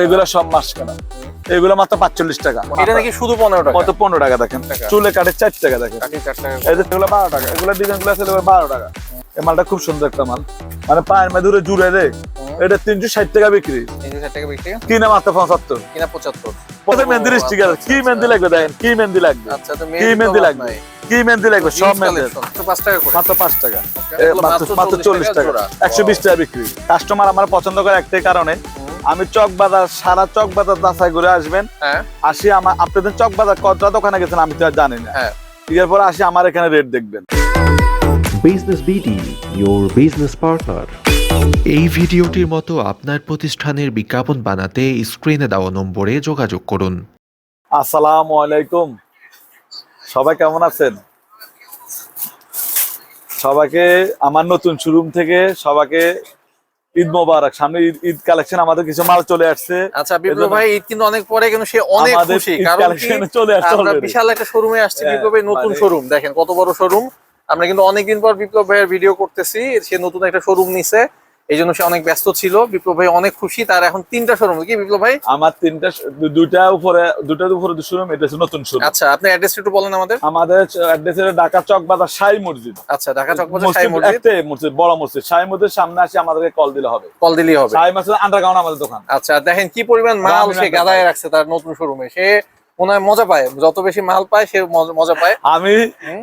এগুলো সব মাস এগুলো মাত্র পাঁচচল্লিশ টাকা। এটা নাকি শুধু পনেরো টাকা? কত পনেরো টাকা দেখেন। চুলে কাটে চার টাকা দেখেন। এগুলো বারো টাকা। এগুলো ডিজাইনগুলো আছে বারো টাকা। এই মালটা খুব সুন্দর একটা মাল। মানে পায়ের জুড়ে রে। এটা তিনশো ষাট টাকা বিক্রি। কিনা মাত্র পঁচাত্তর? কিনা পঁচাত্তর। কত স্টিকার কি মেহেন্দি লাগবে দেখেন? কি মেহেন্দি লাগবে? আচ্ছা কি মেহেন্দি লাগবে? কি মেহেন্দি লাগবে? সব মেহেন্দি পাঁচ টাকা মাত্র পাঁচ টাকা। Okay. এ, এগুলো মাত্র মাত্র মাত্র 40 চল্লিশ টাকা টাকা। একশো বিশ টাকা বিক্রি। কাস্টমার আমার পছন্দ করে একটাই কারণে আমি চক বাজার সারা চক বাজার যাচাই করে আসবেন। হ্যাঁ। আসি আমার আপনাদের চক বাজার কতটা দোকানে গেছেন আমি তো আর জানি না। হ্যাঁ। এর পরে আসি আমার এখানে রেট দেখবেন। Business BD, your business partner. এই ভিডিওটির মতো আপনার প্রতিষ্ঠানের বিজ্ঞাপন বানাতে স্ক্রিনে দেওয়া নম্বরে যোগাযোগ করুন। আসসালামু আলাইকুম। সবাই কেমন আছেন? সবাইকে আমার নতুন শোরুম থেকে সবাইকে ঈদ মোবারক সামনে ঈদ ঈদ কালেকশন আমাদের কিছু মাল চলে আসছে। আচ্ছা বিপ্লব ভাই ঈদ কিন্তু অনেক পরে কিন্তু সে অনেক খুশি কারণ চলে আসছে আমরা বিশাল একটা শোরুমে আসছি হ্যাঁ, বিপ্লবের নতুন মানে- শোরুম দেখেন কত বড় শোরুম আমরা কিন্তু অনেকদিন পর বিপ্লব ভাইয়ের ভিডিও করতেছি সে নতুন একটা শোরুম নিছে। এই জন্য সে অনেক ব্যস্ত ছিল। বিপ্লব ভাই অনেক খুশি তার এখন তিনটা শোরুম কি বিপ্লব ভাই? আমার তিনটা দু- দুইটা উপরে দুটার উপরে শোরুম এটা হচ্ছে নতুন শোরুম আচ্ছা আপনি অ্যাড্রেস একটু বলেন আমাদের। আমাদের অ্যাড্রেস হলো ঢাকা চক বাজার সাই মসজিদ। আচ্ছা ঢাকা চকবাজার সাই মসজিদ মসজিদ। একটাই মসজিদ বড় মসজিদ। সাই মসজিদ সামনে আসি আমাদেরকে কল দিলে হবে। কল দিলেই হবে। সাই মসজিদ আন্ডারগ্রাউন্ড আমাদের দোকান। আচ্ছা দেখেন কি পরিমাণ মাল সে গাদায় রাখছে তার নতুন শোরুমে সে মনে হয় মজা পায়। যত বেশি মাল পায় সে মজা- পায়। আমি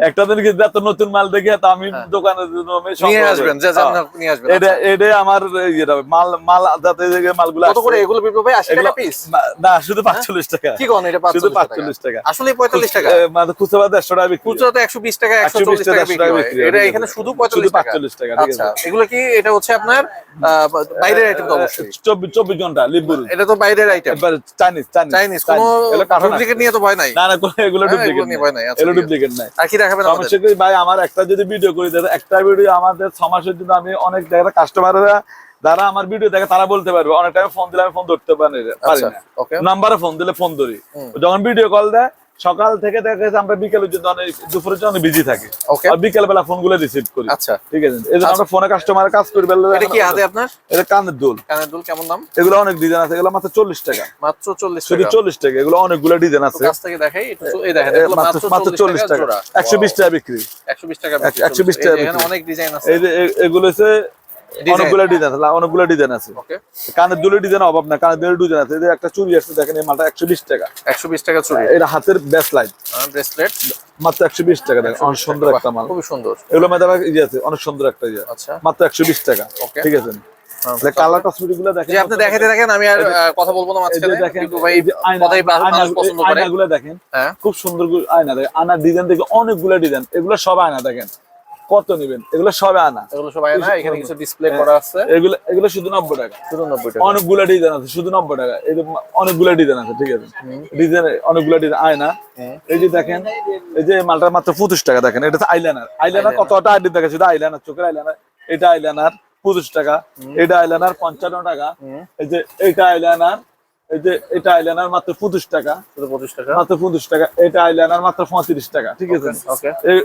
একটা দিন এত নতুন মাল দেখে তো আমি হ্যাঁ। দোকানের জন্য নিয়ে আসবেন হ্যাঁ। নিয়ে আসবেন এটা আচ্ছা। এটা আমার ইয়েটা মাল মাল যাতে মালগুলো কত করে? এগুলো বিপ্লব ভাই আশি টাকা পিস না শুধু পাঁচচল্লিশ টাকা। কি কোন এটা শুধু 45 টাকা? আসলে পঁয়তাল্লিশ টাকা? মানে খুচরা দেড়শো টাকা বিক্রি খুচরা তো একশো বিশ টাকা একশো চল্লিশ টাকা টাকা, বিক্রি হয়। হয়, এটা এখানে শুধু শুধু পঁয়তাল্লিশ টাকা? আচ্ছা এগুলো কি এটা হচ্ছে আপনার বাইরের আইটেম তো অবশ্যই। চব্বিশ চব্বিশ ঘণ্টা লিবুরি এটা তো বাইরের আইটেম চাইনিজ চাইনিজ চাইনিজ কোনো। ডুপ্লিকেট নিয়ে তো ভয় নাই। না না এগুলো হ্যাঁ, ডুপ্লিকেট নিয়ে ভয় নাই, আচ্ছা, এগুলো ডুপ্লিকেট নাই। আর কি দেখাবেন আমাদের? ভাই আমার একটা যদি ভিডিও করে দেয় একটা ভিডিও আমাদের ছ মাসের জন্য আমি অনেক জায়গায় কাস্টমাররা যারা আমার ভিডিও দেখে তারা বলতে পারবে। অনেক টাইম ফোন দিলে আমি ফোন ধরতে পারি আচ্ছা না। ওকে নাম্বারে ফোন দিলে ফোন ধরি। যখন ভিডিও কল দেয় সকাল থেকে দেখা যাচ্ছে আমরা বিকেলের জন্য অনেক দুপুরের জন্য বিজি থাকি। আর বিকেল বেলা ফোনগুলো রিসিভ করি। আচ্ছা। ঠিক আছে? এই জন্য আমরা ফোনে কাস্টমার কাজ করি এটা কি হাতে আপনার? এটা কানের দুল। কানের দুল কেমন দাম? এগুলো অনেক ডিজাইন আছে এগুলো মাত্র চল্লিশ টাকা। মাত্র চল্লিশ শুধু টাকা। চল্লিশ টাকা এগুলো অনেকগুলো ডিজাইন আছে। কাছ থেকে দেখাই এই দেখেন এগুলো মাত্র মাত্র চল্লিশ টাকা জোড়া। একশো বিশ টাকা বিক্রি। একশো বিশ টাকা এক- 120 টাকা এখানে অনেক ডিজাইন আছে। এই যে এগুলো হচ্ছে। অনেকগুলো ডিজাইন আছে অনেকগুলো ডিজাইন আছে। কানের ডিজাইন অভাব না কানের দুলের ডিজাইন আছে। একটা আছে দেখেন এই মালটা একশো বিশ টাকা। একশো বিশ টাকা চুড়ি। এটা হাতের ব্রেসলেট মাত্র একশো বিশ টাকা দেখেন অনেক সুন্দর একটা মাল। খুবই সুন্দর। এগুলো ইয়ে আছে অনেক সুন্দর একটা ইয়ে। আচ্ছা। মাত্র একশো বিশ টাকা. ঠিক আছে? কালার কসমেটিকগুলো দেখেন। আপনি দেখাতে থাকেন আমি আর কথা বলব না মাঝখানে। দেখেন কিন্তু ভাই এই যে আয়না কথাই মানুষ পছন্দ করে। আয়নাগুলো দেখেন। হ্যাঁ। খুব সুন্দর আয়না দেখেন। আয়নার ডিজাইন দেখে অনেকগুলো ডিজাইন এগুলো সব আয়না দেখেন। কত নেবেন? এগুলো সব আনা। এগুলো সবাই না এখানে কিছু ডিসপ্লে করা আছে। এগুলো এগুলো শুধু নব্বই টাকা। শুধু নব্বই টাকা। অনেকগুলো ডিজাইন আছে শুধু নব্বই টাকা। এই যে অনেকগুলো ডিজাইন আছে ঠিক আছে? ডিজাইন অনেকগুলো ডিজাইন আয়না। এই যে দেখেন এই যে মালটা মাত্র পঁচিশ টাকা দেখেন এটা আইলাইনার আইলাইনার কতটা আইডি দেখে? শুধু আইলাইনার চোখের আইলাইনার এটা আইলাইনার পঁচিশ টাকা। এটা আইলাইনার পঞ্চান্ন টাকা। এই যে এটা আইলাইনার এই যে এটা আইলাইনার মাত্র পঁচিশ টাকা। পঁচিশ টাকা। মাত্র পঁচিশ টাকা। এটা আইলাইনার মাত্র পঁয়ত্রিশ টাকা ঠিক আছে? এই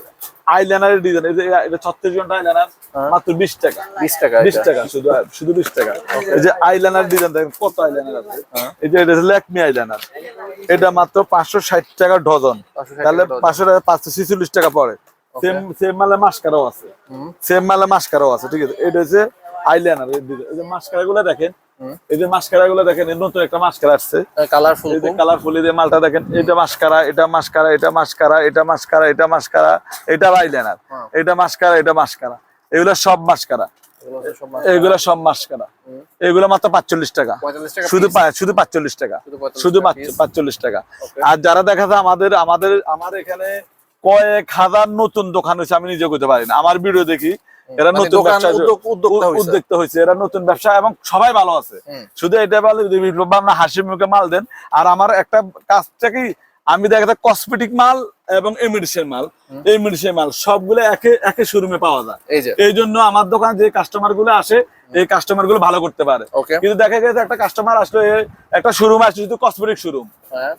আইলাইনারের ডিজাইন এই যে এটা ছত্রিশ ঘণ্টা আইলাইনার হ্যাঁ। মাত্র বিশ টাকা। বিশ টাকা বিশ টাকা শুধু শুধু বিশ টাকা। এই যে আইলাইনার ডিজাইন দেখেন কত আইলাইনার আছে। হ্যাঁ। এই যে এটা ল্যাকমি আইলাইনার এটা মাত্র পাঁচশো ষাট টাকা ডজন। তাহলে পাঁচশো টাকা পাঁচশো ছিচল্লিশ টাকা পড়ে। সেম সেম মালে মাস্কারাও আছে। সেম মালে মাস্কারাও আছে ঠিক আছে? এটা হচ্ছে আইলাইনার এই যে মাস্কারা গুলো দেখেন এই যে মাস্কারা গুলো দেখেন নতুন একটা মাস্কারা আসছে। কালারফুল এই যে কালারফুল এই যে মালটা দেখেন এটা মাস্কারা এটা মাস্কারা এটা মাস্কারা এটা মাস্কারা এটা মাস্কারা এটা আইলাইনার। এটা মাস্কারা এটা মাস্কারা। এগুলো সব মাস্কারা। এগুলো সব মাস্কারা। এগুলো মাত্র পাঁচচল্লিশ টাকা। শুধু শুধু পাঁচচল্লিশ টাকা। শুধু 45 শুধু টাকা piece। পাঁচচল্লিশ টাকা। আর যারা দেখা যায় আমাদের আমাদের আমার এখানে কয়েক হাজার নতুন দোকান হয়েছে আমি নিজে করতে পারি না। আমার ভিডিও দেখি এরা মানে নতুন ব্যবসা উদ্যোক্তা হয়েছে। এরা নতুন ব্যবসা এবং সবাই ভালো আছে। শুধু এটা বলে বিপ্লব আপনার হাসি মুখে মাল দেন। আর আমার একটা কাজটা কি আমি দেখা যায় কসমেটিক মাল এবং এমিডিসের মাল। এমিডিসের মাল সবগুলো একে একে শোরুমে পাওয়া যায়। এই জন্য আমার দোকানে যে কাস্টমারগুলো আসে এই কাস্টমারগুলো ভালো করতে পারে। কিন্তু দেখা গেছে একটা কাস্টমার আসলো একটা শোরুম আসছে শুধু কসমেটিক শোরুম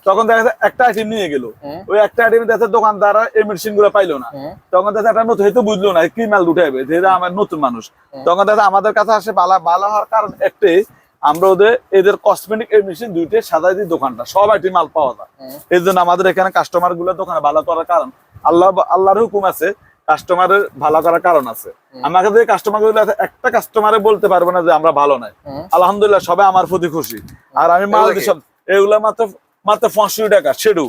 তখন দেখা যাচ্ছে একটা আইটেম নিয়ে গেল। ওই একটা আইটেম দেখা যাচ্ছে দোকানদার এই মেডিসিনগুলো পাইলো না। তখন দেখা একটা নতুন হয়তো বুঝলো না কি মাল উঠাইবে যেহেতু আমার নতুন মানুষ। তখন দেখা যাচ্ছে আমাদের কাছে আসে ভালো ভালো হওয়ার কারণ একটাই আমরা ওদের এদের কসমেটিক এই মেশিন দুইটাই সাদা দিয়ে দোকানটা সব আইটেম মাল পাওয়া যায়। এই জন্য আমাদের এখানে কাস্টমারগুলো দোকানে ভালো করার কারণ। আল্লাহ আল্লাহর হুকুম আছে কাস্টমারের ভালো করার কারণ আছে। আমাকে যে কাস্টমার একটা কাস্টমারে বলতে পারব না যে আমরা ভালো নাই আলহামদুলিল্লাহ সবাই আমার প্রতি খুশি। আর আমি মাল সব এগুলো মাত্র মাত্র পঁয়ষট্টি টাকা শেডু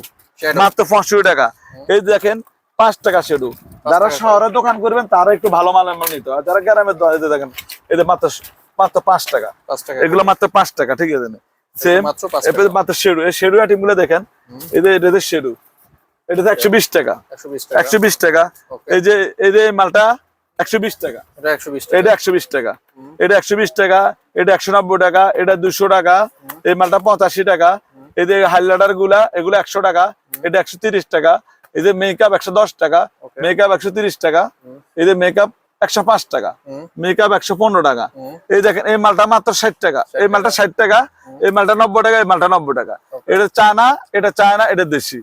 মাত্র পঁয়ষট্টি টাকা। এই দেখেন পাঁচ টাকা শেডু যারা শহরে দোকান করবেন তারা একটু ভালো মালের মাল নিতে হয়। যারা গ্রামের দোকান দেখেন এদের মাত্র মাত্র পাঁচ টাকা। এগুলো মাত্র পাঁচ টাকা ঠিক আছে? সেম মাত্র শেডু এই শেডু আইটেমগুলো দেখেন এদের এদের শেডু এটা তো একশো বিশ টাকা। একশো বিশ টাকা। এই যে এই যে মালটা একশো বিশ টাকা। এটা একশো বিশ টাকা। এটা একশো বিশ টাকা। এটা একশো নব্বই টাকা এটা দুশো টাকা। এই মালটা পঁচাশি টাকা। এই যে হাইলাইটারগুলা এগুলো একশো টাকা। এটা একশো তিরিশ টাকা। এই যে মেকআপ একশো দশ টাকা। মেকআপ একশো তিরিশ টাকা। এই যে মেকআপ একশো পাঁচ টাকা। মেকআপ একশো পনেরো টাকা। এই দেখেন এই মালটা মাত্র ষাট টাকা। এই মালটা ষাট টাকা এই মালটা নব্বই টাকা এই মালটা নব্বই টাকা। এটা চায়না এটা চায়না এটা দেশি।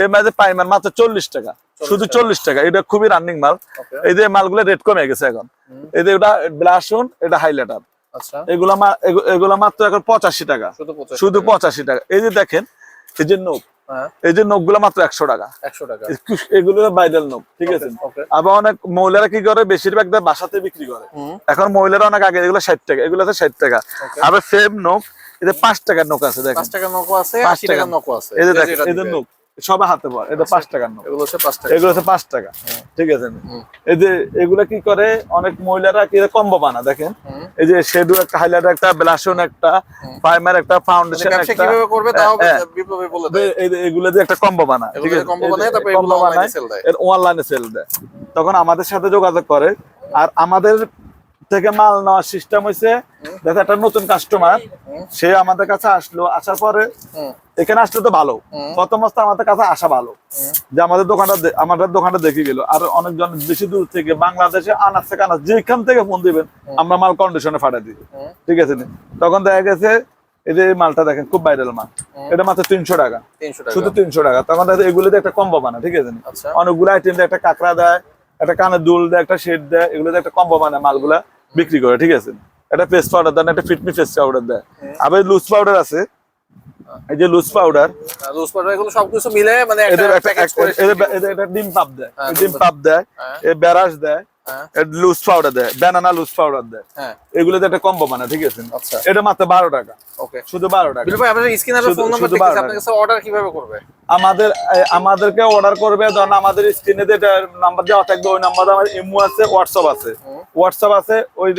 এই মাঝে পাইমার মাত্র চল্লিশ টাকা। শুধু চল্লিশ টাকা। এটা খুবই রানিং মাল। এই যে মালগুলো রেট কমে গেছে এখন। এই যে এটা ব্লাসুন এটা হাইলাইটার আচ্ছা। এগুলা এগুলা মাত্র এখন পঁচাশি টাকা। শুধু পঁচাশি টাকা। এই যে দেখেন এই যে হ্যাঁ এই যে নখগুলো গুলা মাত্র একশো টাকা। একশো টাকা। এগুলো বাইডাল নখ ঠিক আছে? আবার অনেক মহিলারা কি করে? বেশিরভাগ বাসাতে বিক্রি করে। এখন মহিলারা অনেক আগে এগুলো ষাট টাকা এগুলো আছে ষাট টাকা. আবার সেম নখ এদের পাঁচ টাকার নখ আছে দেখেন। পাঁচ টাকার নখ আছে পাঁচ টাকার নখ আছে। এদের দেখেন দিবে। নোক সবাই হাতে পাওয়া এটা পাঁচ টাকার নোক এগুলো হচ্ছে পাঁচ টাকা। এগুলো হচ্ছে পাঁচ টাকা। ঠিক আছে এই যে এগুলা কি করে? অনেক মহিলারা কি কম্বো বানা দেখেন? এই যে শেডু একটা হাইলাইটার একটা ব্লাশন একটা প্রাইমার একটা মানে ফাউন্ডেশন একটা। কীভাবে করবে তাও হ্যাঁ, বিপ্লবী বলে দেয়। এই যে একটা কম্বো বানা ঠিক আছে? যে বানায়, তারপর এগুলো বানায়, sell দেয়। এর অনলাইনে সেল দেয়। তখন আমাদের সাথে যোগাযোগ করে আর আমাদের থেকে মাল নেওয়ার সিস্টেম হয়েছে দেখো একটা নতুন কাস্টমার সে আমাদের কাছে আসলো আসার পরে এখানে আসলে তো ভালো। প্রথম অবস্থা আমাদের কাছে আসা ভালো। যে আমাদের দোকানটা আমাদের দোকানটা দেখে গেল। আর অনেকজন বেশি দূর থেকে বাংলাদেশে আনাজ থেকে আনাজ যেখান থেকে ফোন দিবেন আমরা মাল কন্ডিশনে ফাটা দিই। ঠিক আছে তখন দেখা গেছে এই যে মালটা দেখেন খুব ভাইরাল মাল। এটা মাত্র তিনশো টাকা। শুধু তিনশো টাকা। তখন দেখা এগুলোতে একটা কম্বো বানা ঠিক আছে? আচ্ছা। অনেকগুলো আইটেম দেয় একটা কাঁকড়া দেয় একটা কানের দুল দেয় একটা শেড দেয় এগুলোতে একটা কম্বো বানায় মালগুলা। বিক্রি করে ঠিক আছে? একটা পেস্ট পাউডার দেন একটা ফিটমি পেস্ট পাউডার দেয় আবার লুজ পাউডার আছে। এই যে লুজ পাউডার লুজ পাউডার এগুলো সবকিছু মিলে মানে একটা ডিম পাপ দেয়। হ্যাঁ, ডিম পাপ দেয়। হ্যাঁ। এ ব্যারাস দেয়। লুজ পাউডার দেয় ব্যানানা লুজ পাউডার দেয়। হ্যাঁ। এগুলোতে একটা কম্বো বানায় ঠিক আছে? আচ্ছা। এটা মাত্র বারো টাকা। ওকে শুধু বারো টাকা। ভাই আপনার স্ক্রিনে ফোন নাম্বার দেখতেছি বারো আপনার কাছে অর্ডার কীভাবে করবে? আমাদের আমাদেরকে অর্ডার করবে ধরেন আমাদের স্ক্রিনে নাম্বার দেওয়া থাকবে ওই নাম্বারে আমার ইমো আছে হোয়াটসঅ্যাপ আছে। হোয়াটসঅ্যাপ আছে ওই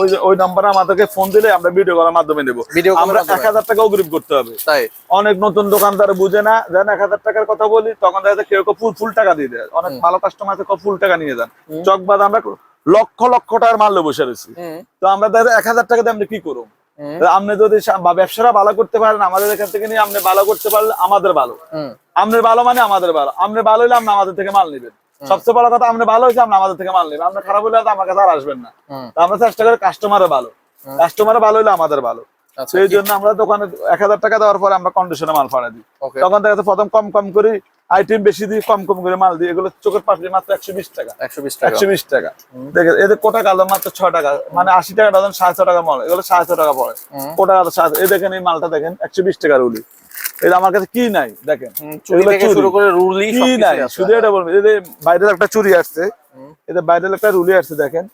ওই ওই নাম্বারে আমাদেরকে ফোন দিলে আমরা ভিডিও করার মাধ্যমে নেব আমরা? এক হাজার টাকা অগ্রিম করতে হবে। তাই। অনেক নতুন দোকানদার বুঝে না যেন এক হাজার টাকার কথা বলি তখন দেখা যায় কেউ কেউ ফুল ফুল টাকা দিয়ে দেয়। অনেক ভালো কাস্টমার আছে কেউ ফুল টাকা নিয়ে যান। চকবাদ আমরা লক্ষ লক্ষ টাকার মারলে বসে রয়েছি। তো আমরা দেখা এক হাজার টাকা দিয়ে আপনি কি করুন হুম। আপনি যদি ব্যবসাটা ভালো করতে পারেন আমাদের এখান থেকে নিয়ে আপনি ভালো করতে পারলে আমাদের ভালো। হুম। আপনি ভালো মানে আমাদের ভালো। আপনি ভালো হলে আপনি আমাদের থেকে মাল নেবেন। সবচেয়ে বড় কথা আপনি ভালো হয়েছে আপনি আমাদের থেকে মাল নেবেন। আপনি খারাপ হলে তো আমার কাছে আর আসবেন না। আমরা চেষ্টা করি কাস্টমারে ভালো। কাস্টমারে ভালো হলে আমাদের ভালো। আচ্ছা সেই জন্য আমরা দোকানে এক হাজার টাকা দেওয়ার পরে আমরা কন্ডিশনে মাল ফাড়া দিই। তখন দেখা যাচ্ছে প্রথম কম কম করে আইটেম বেশি দিই কম কম করে মাল দিই এগুলো চোখের পাশে মাত্র একশো বিশ টাকা। একশো বিশ টাকা। একশো বিশ টাকা। দেখে এদের কোটা কালো মাত্র ছ টাকা মানে আশি টাকা ডজন সাড়ে ছ টাকা মাল এগুলো সাড়ে ছ টাকা পড়ে। কোটা কালো সাড়ে এই দেখেন এই মালটা দেখেন একশো বিশ টাকা এটা আমার কাছে কি নাই দেখেন। শুরু করে রুলি কি নাই শুধু এটা বলবেন যে বাইরের একটা চুরি আসছে। এদের বাইরের একটা রুলি আসছে দেখেন।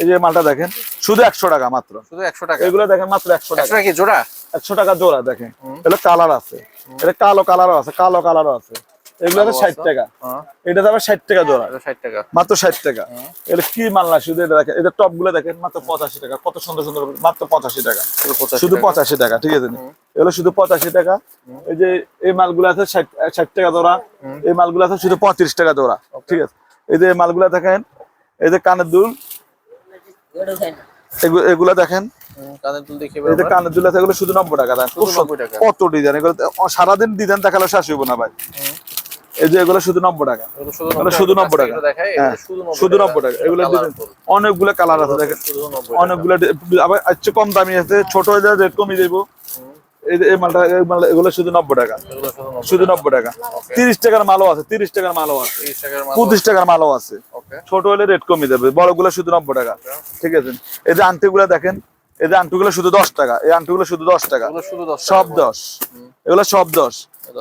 এই যে মালটা দেখেন শুধু একশো টাকা মাত্র। শুধু একশো টাকা। এগুলো দেখেন মাত্র একশো টাকা। জোড়া? একশো টাকা জোড়া দেখেন। এটা কালার আছে। এটা কালো কালারও আছে কালো কালারও আছে। এগুলো ষাট? টাকা। হ্যাঁ। এটা যাবে ষাট টাকা জোড়া। এটা ষাট টাকা। মাত্র ষাট টাকা। এটা কি মাল না? শুধু এটা দেখেন এদের টপগুলো দেখেন মাত্র পঁচাশি টাকা। কত সুন্দর সুন্দর মাত্র পঁচাশি টাকা। শুধু পঁচাশি শুধু টাকা। ঠিক আছে? এগুলো শুধু পঁচাশি টাকা। এই যে এই মালগুলো আছে ষাট টাকা জোড়া। এই মালগুলো আছে শুধু পঁয়ত্রিশ টাকা জোড়া ঠিক আছে? এই যে মালগুলো দেখেন এই যে কানের দুল। এগু- এগুলো দেখেন। কানের দুল আছে এগুলো শুধু নব্বই টাকা দেন খুব শুধু সুন্দর। 90 টাকা। কত ডিজাইন। এগুলো সারাদিন ডিজাইন দেখালে শেষ হইব না ভাই। এই যে এগুলো শুধু নব্বই টাকা। শুধু এগুলো 90 শুধু টাকা। নব্বই টাকা। শুধু নব্বই টাকা। এগুলো অনেকগুলো কালার আছে দেখেন। শুধু 90 টাকা। অনেকগুলো আবার একটু কম দামি আছে ছোট হয়ে যায় রেট কমিয়ে দেবো। এই মালটা এগুলো শুধু নব্বই টাকা। শুধু নব্বই টাকা। তিরিশ টাকার মালও আছে তিরিশ টাকার মালও আছে। 30 টাকার মাল। পঁচিশ টাকার মালও আছে। ছোট হলে রেট কমিয়ে দেবে বড়গুলো শুধু নব্বই টাকা। ঠিক আছে? এই যে আংটি গুলা দেখেন এই যে আংটিগুলো শুধু দশ টাকা এই টাকা। শুধু দশ টাকা। সব দশ। এগুলো সব দশ।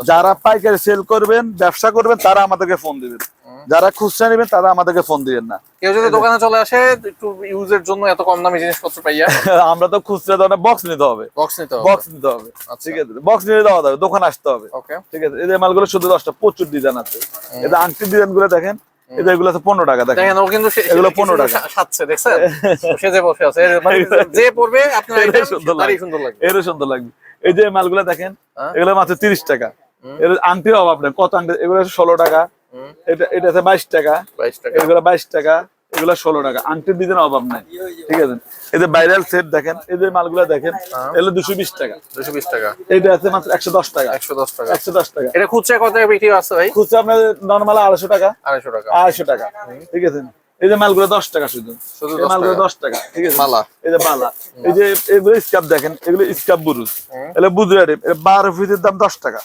যারা পাইকারি সেল করবেন ব্যবসা করবেন তারা আমাদেরকে ফোন দিবেন। যারা খুচরা নেবেন তারা আমাদেরকে ফোন দিবেন না। কেউ যদি দোকানে চলে আসে একটু ইউজের জন্য এত কম দামি জিনিসপত্র পাইয়া। আমরা তো খুচরা ধরনের বক্স নিতে হবে। বক্স নিতে হবে। বক্স নিতে হবে। ঠিক আছে বক্স নিয়ে দেওয়া যাবে দোকান আসতে হবে। ওকে ঠিক আছে এই যে মালগুলো শুধু দশটা প্রচুর ডিজাইন আছে। এই যে আংটির ডিজাইনগুলো দেখেন এই যে এগুলো আছে পনেরো টাকা দেখেন। দেখেন ও কিন্তু এগুলো 15 টাকা। সা- দেখছেন? সে যে বসে আছে। এর মানে যে পড়বে আপনার সুন্দর লাগে। এরও সুন্দর লাগবে। এই যে মালগুলো দেখেন হ্যাঁ। এগুলো মাত্র তিরিশ টাকা। এর আংটির অভাব নেই কত আংটি? এগুলো ষোলো টাকা। এটা এটা আছে বাইশ টাকা। বাইশ টাকা। এগুলো বাইশ টাকা এগুলো ষোলো টাকা। আংটির অভাব নাই ঠিক আছে? এই যে ভাইরাল সেট দেখেন এই যে মালগুলো দেখেন হ্যাঁ। এগুলো দুশো বিশ টাকা। দুশো বিশ টাকা। আছে মাত্র একশো দশ টাকা। একশো দশ টাকা। একশো দশ টাকা। এটা খুচরা কত বিক্রি আছে ভাই? খুচরা আপনার নর্মাল আড়াইশো টাকা। আড়াইশো টাকা। আড়াইশো টাকা। ঠিক আছে? এই যে মালগুলো দশ টাকা শুধু। শুধু এই 10 মালগুলো দশ টাকা ঠিক আছে? মালা। এই যে মালা। এই যে এগুলো স্কাপ দেখেন এগুলো স্কাপ বুরুজ। এটা বারো ফিটের দাম দশ টাকা।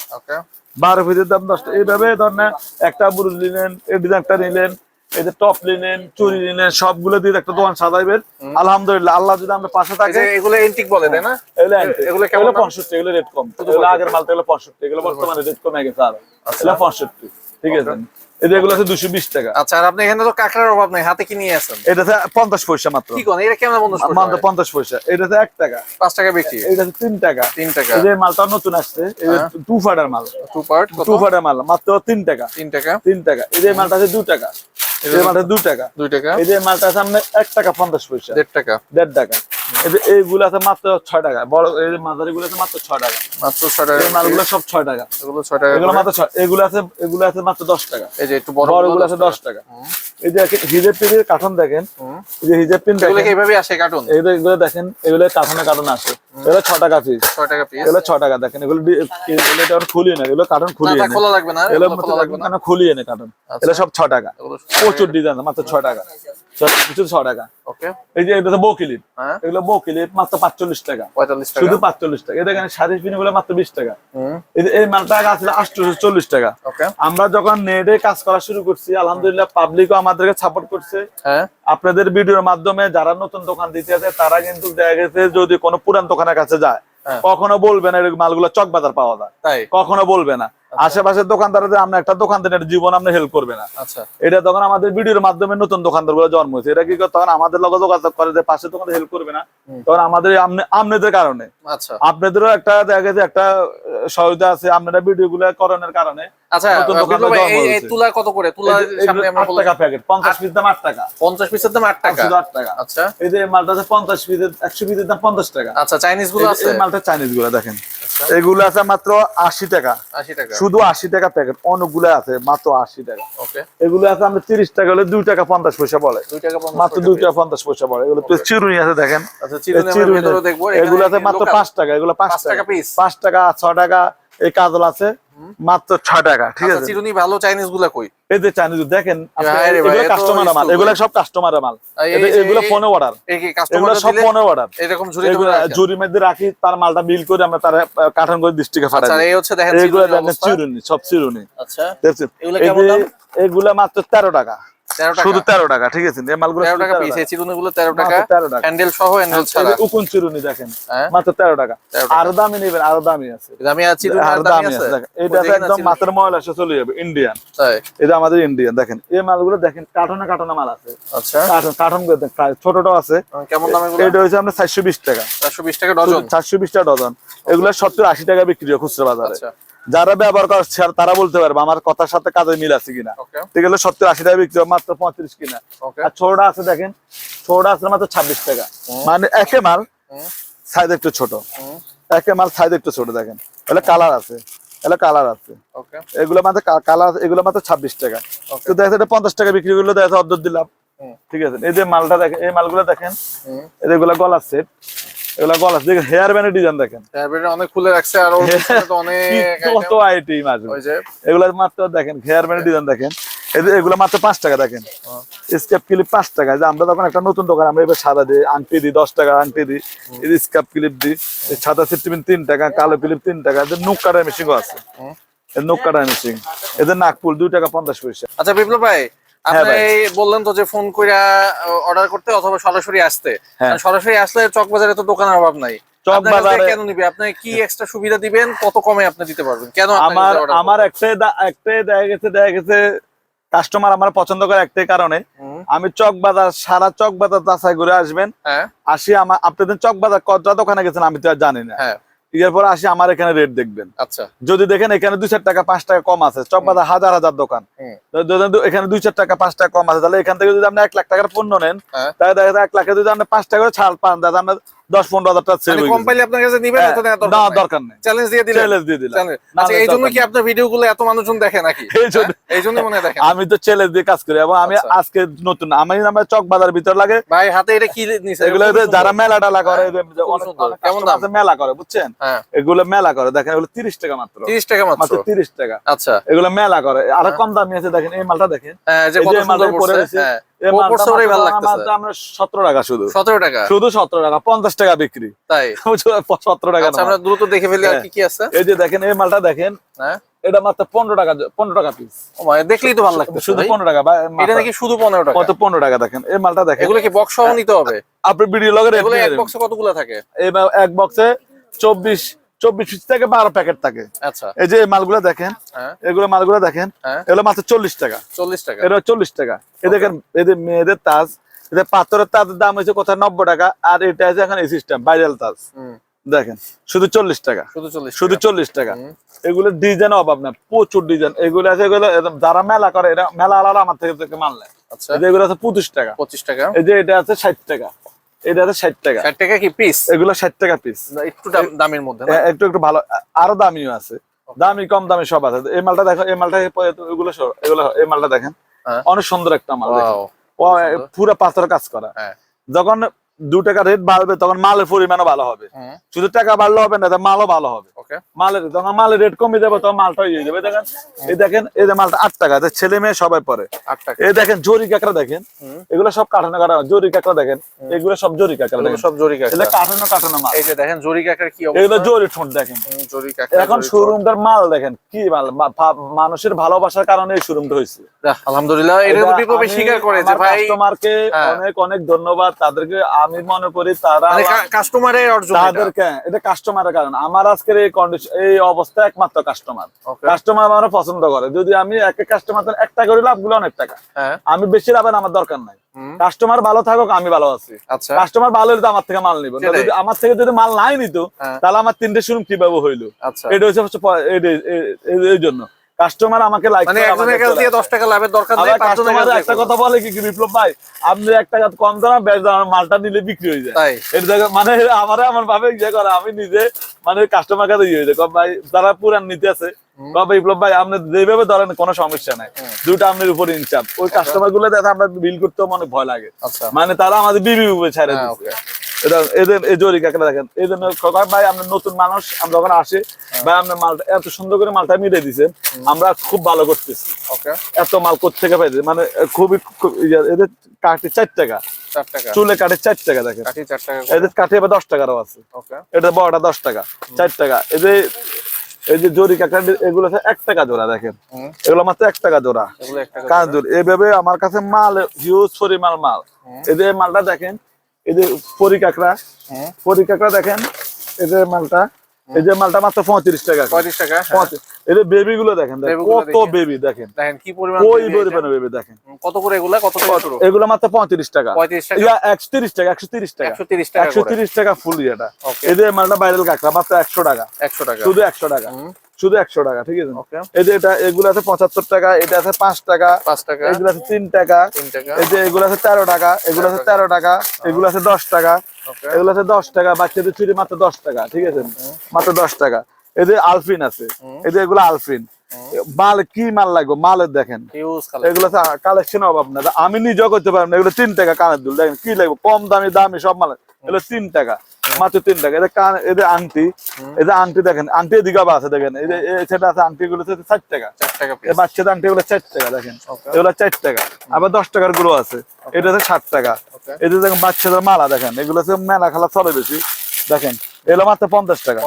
বারো ফিটের দাম দশ টাকা। এইভাবে ধরেন একটা বুরুজ নিলেন এই ডিজাইনটা নিলেন এই যে টপ নিলেন চুরি নিলেন সবগুলো দিয়ে একটা দোকান সাজাইবেন। আলহামদুলিল্লাহ আল্লাহ যদি আমরা পাশে থাকে এগুলো এন্টিক বলে তাই না? এগুলো। এগুলো এগুলো? পঁয়ষট্টি এগুলো রেট কম। এগুলো আগের মালটা এগুলো পঁয়ষট্টি এগুলো বর্তমানে রেট কমে গেছে আরও। আচ্ছা। এগুলো পঁয়ষট্টি ঠিক আছে? এগুলো আছে দুশো বিশ টাকা। আচ্ছা আর আপনি এখানে তো কাঁকড়ার অভাব নাই হাতে কি নিয়ে আসেন এটাতে পঞ্চাশ পয়সা মাত্র। কি কোন? এটা কেমন বন্ধু মাত্র পঞ্চাশ পয়সা। এটাতে এক টাকা। পাঁচ টাকা বিক্রি। এটাতে তিন টাকা। তিন টাকা। এই যে মালটা নতুন আসছে। এই যে হ্যাঁ। টু ফাটার মাল। টু পার্ট টু ফাটার মাল মাত্র তিন টাকা। তিন টাকা। তিন টাকা। এই যে মালটা আছে দু টাকা। এই যে মালটা দু টাকা। দুই টাকা। এই যে মালটা আছে আপনার এক টাকা পঞ্চাশ পয়সা। দেড় টাকা। দেড় টাকা। এই যে এইগুলো আছে মাত্র ছয় টাকা। বড় এই যে মাঝারি গুলো আছে মাত্র ছয় টাকা। মাত্র ছয় টাকা। এই মালগুলো সব ছয় টাকা। এগুলো ছয় টাকা এগুলো মাত্র ছয় এগুলো আছে এগুলো আছে মাত্র দশ টাকা। এই যে একটু বড় আছে দশ টাকা। এই যে হিজেব পিনের কার্টন দেখেন। এই যে হিজেব পিন দেখেন। এইভাবে আসে কার্টুন এই যে এগুলো দেখেন এগুলো কার্টনে কার্টন আসে। এগুলো ছ টাকা পিস। ছয় টাকা পিস। এগুলো ছ টাকা দেখেন এগুলো এগুলো এটা খুলিয়ে না এগুলো কার্টন খুলিয়ে না খোলা লাগবে না এগুলো খোলা লাগবে না। কেন খুলিয়ে নে কার্টন। এগুলো সব ছ টাকা প্রচুর ডিজাইন মাত্র ছ টাকা কিছু ছ টাকা। ওকে। এই যে এটা বো ক্লিপ হ্যাঁ। এগুলো বো ক্লিপ মাত্র পাঁচচল্লিশ টাকা। পঁয়তাল্লিশ টাকা। শুধু পাঁচচল্লিশ টাকা। এটা এখানে সাড়ে পিনগুলো মাত্র বিশ টাকা। এই মালটা আসলে আটশোশো চল্লিশ টাকা। আমরা যখন নেটে কাজ করা শুরু করছি আলহামদুলিল্লাহ পাবলিকও আমাদেরকে সাপোর্ট করছে। হ্যাঁ। আপনাদের ভিডিওর মাধ্যমে যারা নতুন দোকান দিতে আছে তারা কিন্তু দেখা গেছে যদি কোনো পুরান দোকানের কাছে যায় হ্যাঁ। কখনো বলবে না এরকম মালগুলো চক বাজার পাওয়া যায়। তাই? কখনো বলবে না। আশেপাশের দোকানদারদের আমরা একটা দোকান দিনের জীবন আমরা হেল্প করবে না। আচ্ছা। এটা তখন আমাদের ভিডিওর মাধ্যমে নতুন দোকানদারগুলো জন্ম হয়েছে। এটা কি করে? তখন আমাদের লগে যোগাযোগ করে যে পাশে দোকানে হেল্প করবে না। তখন আমাদের আপনাদের কারণে। আচ্ছা। আপনাদেরও একটা দেখা গেছে একটা সহায়তা আছে আপনারা ভিডিও গুলো করানোর কারণে। আচ্ছা তুলা কত করে? তুলা সামনে আমরা টাকা প্যাকেট পঞ্চাশ পিস দাম আট টাকা। পঞ্চাশ পিসের দাম আট টাকা? শুধু টাকা। আচ্ছা। এই যে মালটা আছে পঞ্চাশ পিসের একশো পিসের দাম পঞ্চাশ টাকা। আচ্ছা চাইনিজগুলো আছে। মালটা চাইনিজগুলো দেখেন। এগুলো আছে মাত্র আশি টাকা। টাকা। শুধু আশি টাকা প্যাকেট অনেকগুলো আছে মাত্র আশি টাকা। এগুলো আছে আমি তিরিশ টাকা হলে দুই টাকা পঞ্চাশ পয়সা বলে। মাত্র দুই টাকা পঞ্চাশ পয়সা পড়ে এগুলো তো চিরুনি আছে দেখেন। আচ্ছা এগুলো আছে মাত্র পাঁচ টাকা এগুলো পাঁচ টাকা পাঁচ টাকা ছ টাকা এই কাজল আছে। মাত্র ছয় টাকা ঠিক আচ্ছা আছে? চিরুনি ভালো চাইনিজগুলা কই? এই যে চাইনিজ দেখেন আপনি রে ভাই, এগুলো এ মাল এগুলো। সব কাস্টমার মাল এগুলো ফোনে অর্ডার এগুলো সব ফোনে অর্ডার এরকম ঝুড়ি মধ্যে রাখি তার মালটা বিল করে আমরা তার কাঠন করে ডিস্ট্রিক্টে আচ্ছা ফাটাই এই হচ্ছে দেখেন এগুলো। চিরুনি সব চিরুনি। আচ্ছা এগুলো কেমন দাম? এগুলা মাত্র তেরো টাকা তেরো টাকা। শুধু তেরো টাকা ঠিক আছে? মালগুলো তেরো টাকা পিস এই চিরুনি গুলো তেরো টাকা। 13 টাকা। হ্যান্ডেল সহ হ্যান্ডেল ছাড়া। উকুন চিরুনি দেখেন হ্যাঁ? মাত্র তেরো টাকা। 13 টাকা। আরও দামি নেবেন আরও দামি আছে। দামি আছে আর দামি আছে? এটা একদম। মাত্র ময়লা এসে চলে যাবে ইন্ডিয়ান এটা আমাদের ইন্ডিয়ান দেখেন। এই মালগুলো দেখেন কার্টনে কার্টনে মাল আছে। আচ্ছা। কার্টন কার্টন ছোটটাও আছে। কেমন দাম এটা চারশো বিশ টাকা। চারশো বিশ টাকা ডজন? চারশো বিশ টাকা ডজন। এগুলো সত্তর আশি টাকা বিক্রি হয় খুচরা বাজারে। আচ্ছা। যারা ব্যবহার করছে তারা বলতে পারবে আমার কথার সাথে কাজে মিল আছে কিনা। ঠিক আছে সত্তর আশি টাকা বিক্রি মাত্র পঁয়ত্রিশ কিনা। আর ছোটটা আছে দেখেন ছোটটা আছে মাত্র ছাব্বিশ টাকা। মানে একে মাল। সাইজ একটু ছোট। একে মাল সাইজ একটু ছোট দেখেন। এগুলো কালার আছে এগুলো কালার আছে। এগুলো মাত্র কালার এগুলো মাত্র ছাব্বিশ টাকা। Okay. তো দেখা যাচ্ছে এটা পঞ্চাশ টাকা বিক্রি করলে দেখা যাচ্ছে অর্ধেক দিলাম। ঠিক আছে এই যে মালটা দেখেন এই মালগুলো দেখেন। এগুলো গলার সেট এগুলো গলার দেখেন হেয়ার ব্যান্ডের ডিজাইন দেখেন। ট্যাবলেট অনেক খুলে রাখছে আর ওর পিছনে তো অনেক কত আইটেম আসবে ওই যে এগুলো মাত্র দেখেন হেয়ার ব্যান্ডের ডিজাইন দেখেন। এগুলো মাত্র পাঁচ টাকা দেখেন। স্ক্যাপ ক্লিপ পাঁচ টাকা। যে আমরা তখন একটা নতুন দোকান আমরা এবার সাদা দিই আংটি দিই দশ টাকা আংটি দিই। স্ক্যাপ ক্লিপ দিই সাদা সিস্টেমিন তিন টাকা কালো ক্লিপ তিন টাকা। এদের নুক কাটার মেশিনও আছে। নুক কাটার মেশিন এদের নাকপুল দুই টাকা পঞ্চাশ পয়সা। আচ্ছা বিপ্লব ভাই আপনি বললেন তো যে ফোন করে অর্ডার করতে অথবা সরাসরি আসতে। হ্যাঁ। সরাসরি আসলে চকবাজারে তো দোকানের অভাব নাই। কেন নিবে? আপনি কি এক্সট্রা সুবিধা দিবেন? কত কমে আপনি দিতে পারবেন? কেন আমার আমার করবে? একটাই একটাই দেখা গেছে দেখা গেছে কাস্টমার আমার পছন্দ করে একটাই কারণে। আমি চক বাজার সারা চক বাজার যাচাই করে আসবেন। হ্যাঁ। আসি আমার আপনাদের চক বাজার কতটা দোকানে গেছেন আমি তো আর জানি না। হ্যাঁ এরপর আসি আমার এখানে রেট দেখবেন। আচ্ছা। যদি দেখেন এখানে দুই চার টাকা পাঁচ টাকা কম আছে চক বাজার হাজার হাজার দোকান। এখানে দুই চার টাকা পাঁচ টাকা কম আছে তাহলে এখান থেকে যদি আপনি এক লাখ টাকার পণ্য নেন হ্যাঁ। তাহলে দেখা যায় এক লাখে যদি আপনি পাঁচ টাকা করে ছাড় পান তাহলে আপনার দশ পনেরো হাজার টাকা মানে কম পাইলে আপনার কাছে নিবেন হ্যাঁ, এত না দরকার দরকার নেই। চ্যালেঞ্জ দিয়ে দিলেন। চ্যালেঞ্জ দিয়ে দিলাম। আচ্ছা এই জন্য কি আপনার ভিডিও গুলো এত মানুষজন দেখে নাকি? এই জন্য- হ্যাঁ? এই জন্য মনে হয় দেখেন। আমি তো চ্যালেঞ্জ দিয়ে কাজ করি এবং আমি আচ্ছা। আজকে নতুন আমি আমার চক বাজার ভিতর লাগে। ভাই হাতে এটা কি নিছে? এগুলো যারা মেলা টালা করে হ্যাঁ, কেমন দাম? মেলা করে বুঝছেন? হ্যাঁ। এগুলো মেলা করে দেখেন এগুলো তিরিশ টাকা মাত্র। 30 টাকা মাত্র। মাত্র তিরিশ টাকা। আচ্ছা। এগুলো মেলা করে। আরও হ্যাঁ। কম দামি আছে দেখেন এই মালটা দেখেন। হ্যাঁ যে কত সুন্দর পরে হ্যাঁ আমার সতেরো টাকা শুধু। 17 টাকা? শুধু সতেরো টাকা পঞ্চাশ টাকা বিক্রি। তাই? সতেরো টাকা আচ্ছা আমরা দ্রুত দেখে ফেলি আর হ্যাঁ। কি কি আছে। এই যে দেখেন এই মালটা দেখেন হ্যাঁ? এটা মাত্র পনেরো টাকা পনেরো টাকা পিস দেখলেই তো ভালো লাগতেছে শুধু পনেরো টাকা এটা নাকি শুধু 15 টাকা? কত পনেরো টাকা দেখেন এই মালটা দেখেন। এগুলো কি বক্স সহ নিতে হবে? ভিডিও এক বক্সে কতগুলো থাকে? এক বক্সে চব্বিশ চব্বিশ পিস থেকে বারো প্যাকেট থাকে। আচ্ছা। এই যে মালগুলা দেখেন হ্যাঁ। এগুলো মালগুলা দেখেন হ্যাঁ। এগুলো মাত্র চল্লিশ টাকা। 40 টাকা। এটা চল্লিশ টাকা। এ দেখেন এদের মেয়েদের তাজ এদের পাথরের তাজের দাম হয়েছে কোথায় নব্বই টাকা আর এটা আছে এখন এই সিস্টেম ভাইরাল তাজ। দেখেন শুধু চল্লিশ টাকা। শুধু 40 শুধু চল্লিশ টাকা। এগুলো ডিজাইন অভাব না প্রচুর ডিজাইন এগুলো আছে এগুলো যারা মেলা করে এরা মেলা আলাদা আমার থেকে মাল নেয়। আচ্ছা। এগুলো আছে পঁচিশ টাকা। 25 টাকা। এই যে এটা আছে ষাট টাকা। এটা আছে ষাট টাকা। 60 টাকা কি পিস এগুলো ষাট টাকা পিস একটু দামের মধ্যে একটু একটু ভালো আরও দামিও আছে। দামি কম দামি সব আছে। এই মালটা দেখো এই মালটা এগুলো এগুলো এই মালটা দেখেন। হ্যাঁ। অনেক সুন্দর একটা মাল। পুরো পাথর কাজ করা। হ্যাঁ। যখন দু টাকা রেট বাড়বে তখন মালের পরিমাণও ভালো হবে। শুধু টাকা বাড়লে হবে না মালও ভালো হবে। মালের যখন মালের রেট কমে যাবে তখন মালটা হয়ে যাবে। দেখেন এই দেখেন এই যে মালটা আট টাকা ছেলে মেয়ে সবাই পরে। 8 টাকা। এই দেখেন জরি কাঁকড়া দেখেন। এগুলো সব কাঠানো জরি কাঁকড়া দেখেন। এগুলো সব জরি কাঁকড়া দেখেন। সব জরি কাঁকড়া। কাঠানো কাঠানো মাল। এই যে দেখেন জরি কাঁকড়ার কি এগুলো জরি ঠোঁট দেখেন। জরি কাঁকড়া এখন শোরুমটার মাল দেখেন কি মাল? মানুষের ভালোবাসার কারণে এই শোরুমটা হয়েছে। আলহামদুলিল্লাহ এটা তো স্বীকার করে যে ভাই। কাস্টমারকে হ্যাঁ। অনেক অনেক ধন্যবাদ। তাদেরকে আমি মনে করি তারা মানে কাস্টমারের অর্জন এটা। তাদেরকে এটা কাস্টমারের কারণ। আমার আজকের এই কন্ডিশন এই অবস্থা একমাত্র কাস্টমার কাস্টমার আমার পছন্দ করে। যদি আমি এক কাস্টমার একটা করে লাভগুলো অনেক টাকা। হ্যাঁ। আমি বেশি লাভের আমার দরকার নাই। কাস্টমার ভালো থাকুক আমি ভালো আছি। আচ্ছা। কাস্টমার ভালো হলে তো আমার থেকে মাল নিব। আমার থেকে যদি মাল নাই নিত হ্যাঁ। তাহলে আমার তিনটে শুরু কীভাবে হইল? আচ্ছা। এটা হচ্ছে এই জন্য। কাস্টমার আমাকে লাইক মানে একজনের কাছ দিয়ে দশ টাকা লাভের দরকার নেই পাঁচজনের কাছ কাস্টমার একটা কথা বলে কি বিপ্লব ভাই? আপনি এক টাকা কম দাম বেশ দাম মালটা নিলে বিক্রি হয়ে যায়। এর জায়গা মানে আমারে আমার ভাবে ইয়ে করে আমি নিজে মানে কাস্টমার কাছে ইয়ে হয়ে যায়। ভাই যারা পুরান নিতে আছে। বিপ্লব ভাই আপনি যেভাবে ধরেন কোনো সমস্যা নাই। দুটো আপনার উপর ইনচাপ ওই কাস্টমারগুলো দেখে আমরা বিল করতেও মনে ভয় লাগে। আচ্ছা। মানে তারা আমাদের বিবি ছেড়ে দিচ্ছে এটা এদের এই জরি কাকে দেখেন। এই জন্য ভাই আমরা নতুন মানুষ আমরা যখন আসি হ্যাঁ। ভাই আপনার মালটা এত সুন্দর করে মালটা মিলে দিছেন আমরা খুব ভালো করতেছি। এত মাল কোথেকে পাইছে? মানে খুবই খুব- এদের কাঠে চার টাকা। চুলে কাঠে চার টাকা দেখেন। এদের কাঠে এবার দশ টাকারও আছে। এটা বড়টা দশ টাকা চার টাকা। যে এই যে জরি কাঁকড়া এগুলো এক টাকা জোড়া দেখেন। এগুলো মাত্র এক টাকা জোড়া। জোড়া। এইভাবে আমার কাছে মাল হিউজ পরিমাণ মাল। যে মালটা দেখেন এই যে পরি কাঁকড়া। পরি কাঁকড়া দেখেন এই যে মালটা। এই যে মালটা মাত্র পঁয়ত্রিশ টাকা। পঁয়ত্রিশ টাকা হ্যাঁ। এই যে বেবি গুলো দেখেন কত বেবি দেখেন। দেখেন কি পরিমাণ ওই baby পরিমাণে বেবি দেখেন। কত করে এগুলা? কত এগুলো মাত্র পঁয়ত্রিশ টাকা। একশো তিরিশ টাকা একশো তিরিশ টাকা। একশো তিরিশ টাকা ফুল ইয়েটা ওকে এই যে মালটা ভাইরাল কাঁকড়া মাত্র একশো টাকা। একশো টাকা। শুধু একশো টাকা। শুধু একশো টাকা ঠিক আছে? এই যে এটা এগুলো আছে পঁচাত্তর টাকা এটা আছে পাঁচ টাকা পাঁচ টাকা। এগুলো আছে তিন টাকা এই যে এগুলো আছে তেরো টাকা এগুলো আছে তেরো টাকা এগুলো আছে দশ টাকা এগুলো আছে দশ টাকা বাচ্চাদের চুরি মাত্র দশ টাকা ঠিক আছে? মাত্র দশ টাকা। এই যে আলফিন আছে এই যে এগুলো আলফিন। মাল কি মাল লাগবে? মালের দেখেন। এগুলো কালেকশন অভাব না। আমি নিজেও করতে পারব না। এগুলো তিন টাকা কানের দুল দেখেন কি লাগবে? কম দামি দামি সব মাল। এগুলো তিন টাকা মাত্র তিন টাকা। এদের কান এদের আংটি আংটি দেখেন আংটি এদিকে আবার আছে দেখেন। এই যে সেটা আছে আংটি গুলো ষাট টাকা। বাচ্চাদের আংটি গুলো চার টাকা দেখেন। এগুলো চার টাকা। আবার দশ টাকারগুলো আছে। এটা হচ্ছে ষাট টাকা। যে দেখেন বাচ্চাদের মালা দেখেন। এগুলো হচ্ছে মেলা খেলা চলে বেশি। দেখেন এগুলো মাত্র পঞ্চাশ টাকা।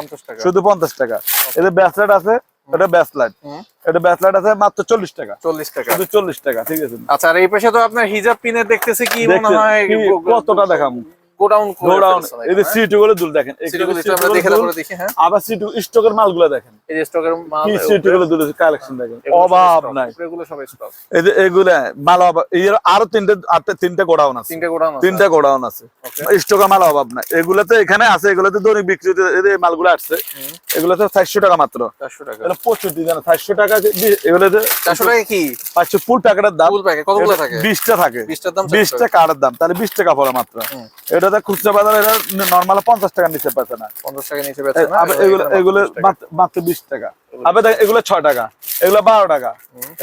শুধু পঞ্চাশ টাকা। এদের ব্যাসলেট আছে এটা ব্যাস লাইট এটা ব্যাস আছে মাত্র চল্লিশ টাকা। চল্লিশ টাকা। শুধু চল্লিশ টাকা ঠিক আছে। আচ্ছা আর এই পাশে তো আপনার হিজাব পিনে দেখতেছি কি মনে হয় কতটা দেখাম গোডাউন গোডাউন এই যে গুলো দুল দেখেন আমরা দেখে গুলো তারপরে দেখি হ্যাঁ। আবার সিটু স্টকের মালগুলো দেখেন। এই যে স্টকের মাল কি সিটু কালেকশন দেখেন। অভাব নাই। এগুলো সব স্টক এই যে এগুলা মাল অভাব এর আরও তিনটে আটটা তিনটে গোডাউন আছে। তিনটে গোডাউন আছে। তিনটা গোডাউন আছে। স্টকের মাল অভাব নাই। এগুলাতে এখানে আছে এগুলাতে দৈনিক বিক্রি এই মালগুলো আসছে এগুলাতে টাকা মাত্র। 400 টাকা। এটা প্রচুর ডিজাইন চারশো টাকা এগুলোতে 400 টাকা কি? পাঁচশো ফুল প্যাকেটের দাম। ফুল প্যাকেট কতগুলো থাকে? বিশটা থাকে। 20টার দাম 400 বিশটা কার্ডের দাম। তাহলে বিশ টাকা পড়ে মাত্র। এটাতে খুচরা বাজার এটা নর্মাল পঞ্চাশ টাকা নিচে পাচ্ছে না। 50 টাকা নিচে না এগুলো এগুলো মাত্র বিশ টাকা। আবার দেখ এগুলো ছয় টাকা এগুলো বারো টাকা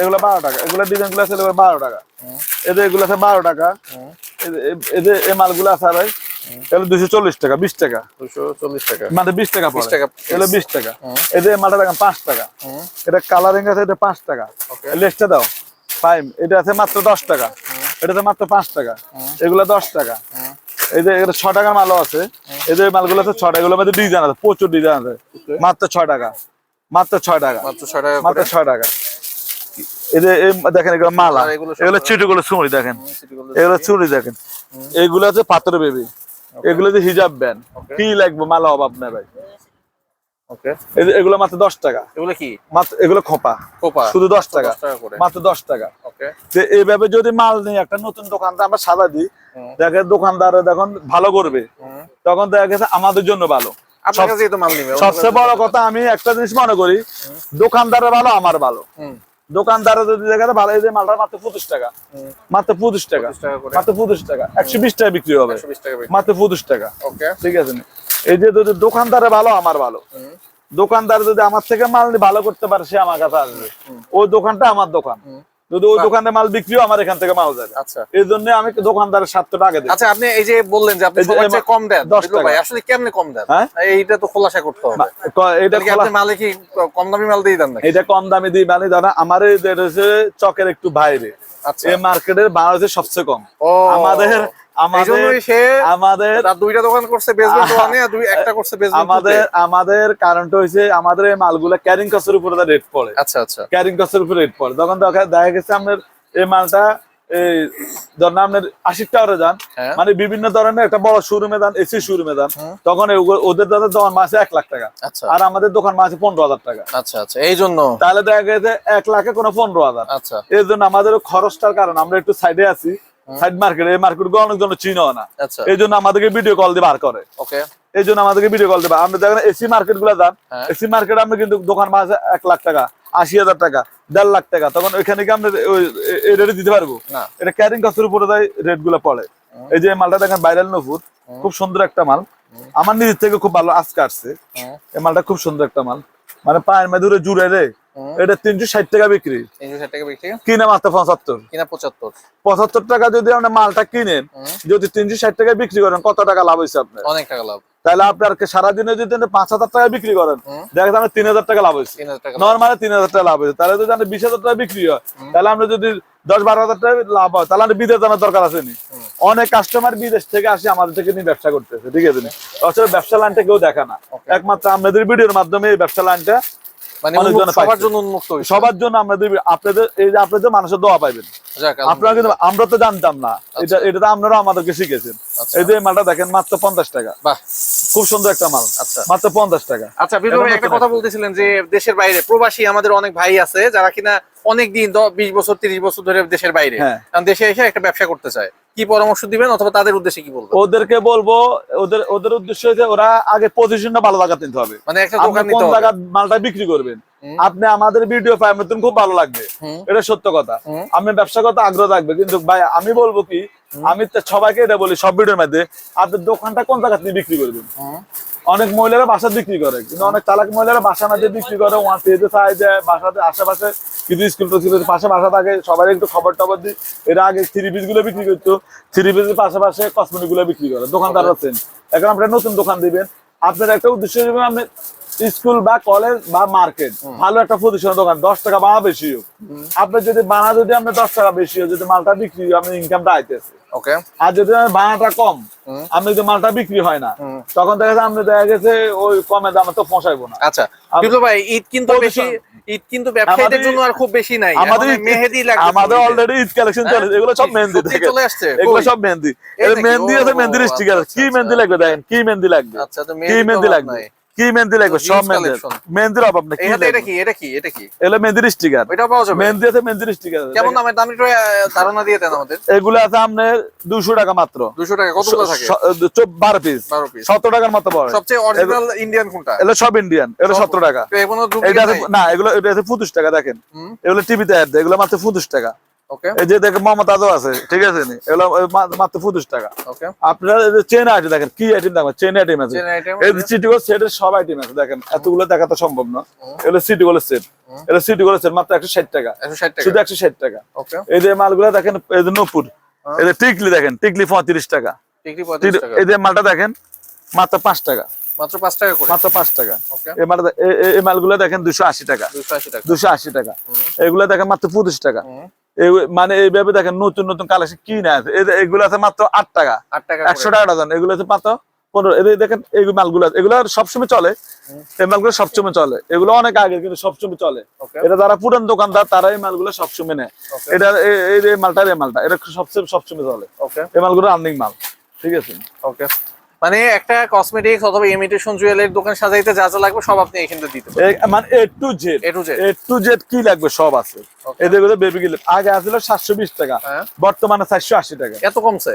এগুলো বারো টাকা এগুলো ডিজাইনগুলো আছে বারো টাকা। এদের এগুলো আছে বারো টাকা এদের- এই মালগুলো আছে এগুলো দুশো চল্লিশ টাকা বিশ টাকা। 240 টাকা। মানে বিশ টাকা 20 টাকা এগুলো বিশ টাকা। এদের মালটা দেখেন পাঁচ টাকা। এটা কালারিং আছে এটা পাঁচ টাকা. লেসটা দাও। ফাইম এটা আছে মাত্র দশ টাকা। এটা মাত্র পাঁচ টাকা। এগুলো দশ টাকা। এই যে এটা ছ টাকার মালও আছে। এই যে মালগুলো আছে ছ টাকা। এগুলোর মধ্যে ডিজাইন আছে প্রচুর ডিজাইন আছে। মাত্র ছ টাকা। মাত্র ছয় টাকা। মাত্র 6 টাকা মাত্র ছয় টাকা। দেখেন এগুলো মালা। আর এগুলো চিটিগুলো চুড়ি দেখেন। এগুলো চুড়ি দেখেন। এগুলো হচ্ছে পাথর বেবি। এগুলো যে হিজাব ব্যান কি লাগবে মালা নেই ভাই? এগুলো মাত্র দশ টাকা। এগুলো কি? মাত্র এগুলো খোপা। কোপা শুধু দশ টাকা। 10 টাকা করে। মাত্র দশ টাকা। যে এইভাবে যদি মাল নিয়ে একটা নতুন দোকানদার আমরা সাদা দিই হুম। দেখে দোকানদার যখন ভালো করবে তখন দেখা গেছে আমাদের জন্য ভালো। সবচেয়ে বড় কথা আমি একটা জিনিস মনে করি দোকানদারের ভালো আমার ভালো। দোকানদারে যদি দেখা যায় ভালো এই যে মালটা মাত্র পঁচিশ টাকা। মাত্র পঁচিশ টাকা। 25 টাকা মাত্র পঁচিশ টাকা। একশো বিশ টাকা বিক্রি হবে। 120 টাকা বেশি মাত্র পঁচিশ টাকা। ওকে। ঠিক আছে এই যে যদি দোকানদারে ভালো আমার ভালো। দোকানদার যদি আমার থেকে মাল ভালো করতে পারে সে আমার কাছে আসবে। ওই দোকানটা আমার দোকান। যদি ওই দোকানে মাল বিক্রিও আমার এখান থেকে মাল যাবে আচ্ছা। এই জন্য আমি দোকানদারের স্বার্থটা আগে দিই আচ্ছা আপনি এই যে বললেন যে আপনি সবার চেয়ে কম দেন 10 বিপ্লব ভাই? টাকা। আসলে কেমনে কম দেন? হ্যাঁ? এইটা তো খোলাসা করতে হবে। এটা কি আপনি মালে কি কম দামি মাল দিয়ে দেন না এটা কম দামি দিয়ে মানে ধরেন আমার এই চকের একটু বাইরে। আচ্ছা। এই মার্কেটের বাংলাদেশের সবচেয়ে কম। আমাদের আমাদের এইজন্যই সে আমাদের তার দুইটা দোকান করছে বেসমেন্ট ওয়ানে আর দুই একটা করছে আমাদের আমাদের কারণটা হয়েছে আমাদের এই মালগুলা ক্যারিং কস্টের উপরে রেট পড়ে। আচ্ছা আচ্ছা। ক্যারিং কস্টের উপরে রেট পড়ে। তখন দেখা দেখা গেছে আপনার এই মালটা এই ধরেন আপনার আশি টাকা যান হ্যাঁ। মানে বিভিন্ন ধরনের একটা বড় শোরুমে যান এসি শোরুমে যান তখন ওদের দোকান মাসে এক লাখ টাকা। আচ্ছা। আর আমাদের দোকান মাসে পনেরো হাজার টাকা। আচ্ছা আচ্ছা। এই জন্য তাহলে দেখা গেছে এক লাখে কোনো পনেরো হাজার। আচ্ছা। এই জন্য আমাদের খরচটার কারণ আমরা একটু সাইডে আছি। সাইড মার্কেট এই মার্কেটগুলো অনেকজন চিনো না। আচ্ছা। এই জন্য আমাদেরকে ভিডিও কল দিয়ে বার করে। ওকে এই জন্য আমাদেরকে ভিডিও কল দেবে আমরা দেখেন এসি মার্কেটগুলো যান। হ্যাঁ। এসি মার্কেট আমরা কিন্তু দোকান মাসে এক লাখ টাকা আশি হাজার টাকা দেড় লাখ টাকা। তখন ওইখানে কি আমরা এই রেটে দিতে পারব? এটা ক্যারিং কস্টের উপরে দেয় রেটগুলো পড়ে। এই যে মালটা দেখেন ভাইরাল নফুর খুব সুন্দর একটা মাল। আমার নিজের থেকে খুব ভালো আজকে আসছে। এই মালটা খুব সুন্দর একটা মাল। মানে পায়ের মেদুরে জুড়ে রে। এটা তিনশো ষাট টাকা বিক্রি। টাকা কিনে মাত্র পঁচাত্তর। কিনা পঁচাত্তর। পঁচাত্তর টাকা যদি আপনি মালটা কিনেন যদি তিনশো ষাট টাকায় বিক্রি করেন কত টাকা লাভ হয়েছে আপনার? অনেক টাকা লাভ। তাহলে আপনার সারাদিনে যদি পাঁচ হাজার টাকা বিক্রি করেন দেখা যাচ্ছে তিন হাজার টাকা লাভ হয়েছে টাকা। নর্মালি তিন হাজার টাকা লাভ হয়েছে তাহলে যদি আপনি বিশ হাজার টাকা বিক্রি হয় তাহলে আমরা যদি দশ বারো হাজার টাকা লাভ হয় তাহলে বিদেশ জানার দরকার আছে নি। অনেক কাস্টমার বিদেশ থেকে আসে আমাদের থেকে নিয়ে ব্যবসা করতেছে ঠিক আছে আসলে ব্যবসা লাইনটা কেউ দেখে না। একমাত্র আমাদের ভিডিওর মাধ্যমে এই ব্যবসা লাইনটা মানে সবার জন্য উন্মুক্ত সবার জন্য আপনাদের আপনাদের এই যে আপনাদের মানুষের দোয়া পাইবেন আপনারা কিন্তু আমরা তো জানতাম না। এটা এটা তো আপনারা আমাদেরকে শিখেছেন। আচ্ছা। এই যে মালটা দেখেন মাত্র পঞ্চাশ টাকা। বাহ। খুব সুন্দর একটা মাল। আচ্ছা। মাত্র পঞ্চাশ টাকা। আচ্ছা একটা কথা বলতেছিলেন যে দেশের বাইরে প্রবাসী আমাদের অনেক ভাই আছে যারা কিনা অনেক দিন বিশ বছর তিরিশ বছর ধরে দেশের বাইরে। হ্যাঁ। কারণ দেশে এসে একটা ব্যবসা করতে চায়। কি পরামর্শ দিবেন অথবা তাদের উদ্দেশ্যে কি বলবেন? ওদেরকে বলব ওদের ওদের উদ্দেশ্য হচ্ছে ওরা আগে পজিশনটা ভালো জায়গা নিতে হবে। মানে একটা দোকান কোন নিতে হবে। জায়গা মালটা বিক্রি করবেন? আপনি আমাদের ভিডিও পাই নতুন খুব ভালো লাগবে। এটা সত্য কথা। আমি ব্যবসা ব্যবসাগত আগ্রহ থাকবে। কিন্তু ভাই আমি বলব কি আমি তো সবাইকে এটা বলি সব ভিডিওর মধ্যে আপনার দোকানটা কোন জায়গা বিক্রি করবেন। অনেক মহিলারা বাসা বিক্রি করে, কিন্তু অনেক চালাক মহিলারা বাসা না দিয়ে বিক্রি করে ওয়ান পেজে চাই দেয়, বাসাতে আশেপাশে কিছু স্কুল টোস্কুলের পাশে বাসা থাকে সবাই একটু খবর টবর দিই। এরা আগে থ্রি পিসগুলো বিক্রি করতো থ্রি পিসের পাশাপাশি কসমেটিকগুলো বিক্রি করে দোকানদার আছেন এখন আপনারা নতুন দোকান দিবেন। আপনার একটা উদ্দেশ্য হিসেবে আপনি স্কুল বা কলেজ বা মার্কেট ভালো একটা প্রতিষ্ঠানের দোকান দশ টাকা বানা বেশি হোক। আপনার যদি বানা যদি আপনার দশ টাকা বেশি হোক যদি মালটা বিক্রি হয় আপনার ইনকামটা আইতেছে। ওকে আর যদি বানাটা কম। আপনি যদি মালটা বিক্রি হয় না তখন দেখা যাচ্ছে আপনি দেখা গেছে ওই কমে দামে তো পৌঁছাইবো না। আচ্ছা বিপ্লব ভাই ঈদ কিন্তু বেশি ঈদ কিন্তু ব্যবসায়ীদের জন্য আর খুব বেশি নাই। আমাদের মেহেদি লাগবে আমাদের অলরেডি ঈদ কালেকশন হ্যাঁ? চলে এগুলো সব কি, মেহেন্দি চলে আসছে এগুলো সব মেহেন্দি। এই? মেহেন্দি আছে আচ্ছা, স্টিকার আচ্ছা, কি আচ্ছা। মেহেন্দি লাগবে দেখেন কি মেহেন্দি লাগবে? আচ্ছা তো কি মেহেদি মেহেন্দি লাগবে। কি মেহেন্দি লাগবে? সব মেহেন্দি মেহেন্দির অভাব নেই এটা কি এটা কি এটা কি? মেহেন্দির স্টিকার ওইটাও পাওয়া যাবে? মেহেন্দি আছে মেহেন্দির স্টিকার কেমন দাম একটু ধারণা দিয়ে দেন আমাদের। এগুলো আছে আপনার দুশো টাকা মাত্র। দুশো টাকা কতগুলো থাকে? স- স- চো- বারো পিস বারো পিস সতেরো টাকার মতো পড়ে সবচেয়ে অরিজিনাল ইন্ডিয়ান কোনটা? সব ইন্ডিয়ান সতেরো টাকা। এটা আছে- না এগুলো এটা আছে পঁচিশ টাকা দেখেন। এগুলো টিভিতে অ্যাড দেয় এগুলো মাত্র পঁচিশ টাকা। ওকে এই যে দেখেন মমতাজও আছে ঠিক আছে নি? এগুলো মাত্র পঁচিশ টাকা। ওকে আপনারা চেন আইটেম দেখেন কি আইটেম দেখেন? চেন আইটেম আছে। এই সিটি গোল সেটের সব আইটেম আছে দেখেন। এতগুলো দেখা তো সম্ভব না। এগুলো সিটি গোলের সেট এগুলো সিটি গোলের সেট মাত্র একশো ষাট টাকা। শুধু একশো ষাট টাকা। ওকে এই যে মালগুলো দেখেন এই যে নপুর। এই যে টিকলি দেখেন টিকলি পঁয়ত্রিশ টাকা। এই যে মালটা দেখেন মাত্র পাঁচ টাকা। মাত্র পাঁচ টাকা করে। মাত্র পাঁচ টাকা। এই এ- এই মালগুলো দেখেন দুশো আশি টাকা। দুশো আশি টাকা। দুশো আশি টাকা। এগুলো দেখেন মাত্র পঁচিশ টাকা। মানে এইভাবে দেখেন নতুন নতুন কালেকশন কি না আছে এগুলো আছে মাত্র আট টাকা। আট টাকা একশো টাকা ডজন এগুলো আছে মাত্র পনেরো। এই যে দেখেন এই মালগুলো আছে। এগুলো সবসময় চলে। এই মালগুলো সবসময় চলে। এগুলো অনেক আগে কিন্তু সবসময় চলে। এটা যারা পুরান দোকানদার তারা এই মালগুলো সবসময় নেয়. এটা এই- যে মালটা এই মালটা এটা সবসময় সবসময় চলে। ওকে। এই মালগুলো রানিং মাল। ঠিক আছে? ওকে। মানে একটা কসমেটিক্স অথবা ইমিটেশন জুয়েলারির দোকান সাজাইতে যা যা লাগবে সব আপনি এখান থেকে দিতে মানে A to Z A to Z। A to Z কি লাগবে সব আছে। Okay. এদের বেবি গিলে আগে আসলে সাতশো বিশ টাকা হ্যাঁ। বর্তমানে চারশো আশি টাকা। এত কমছে?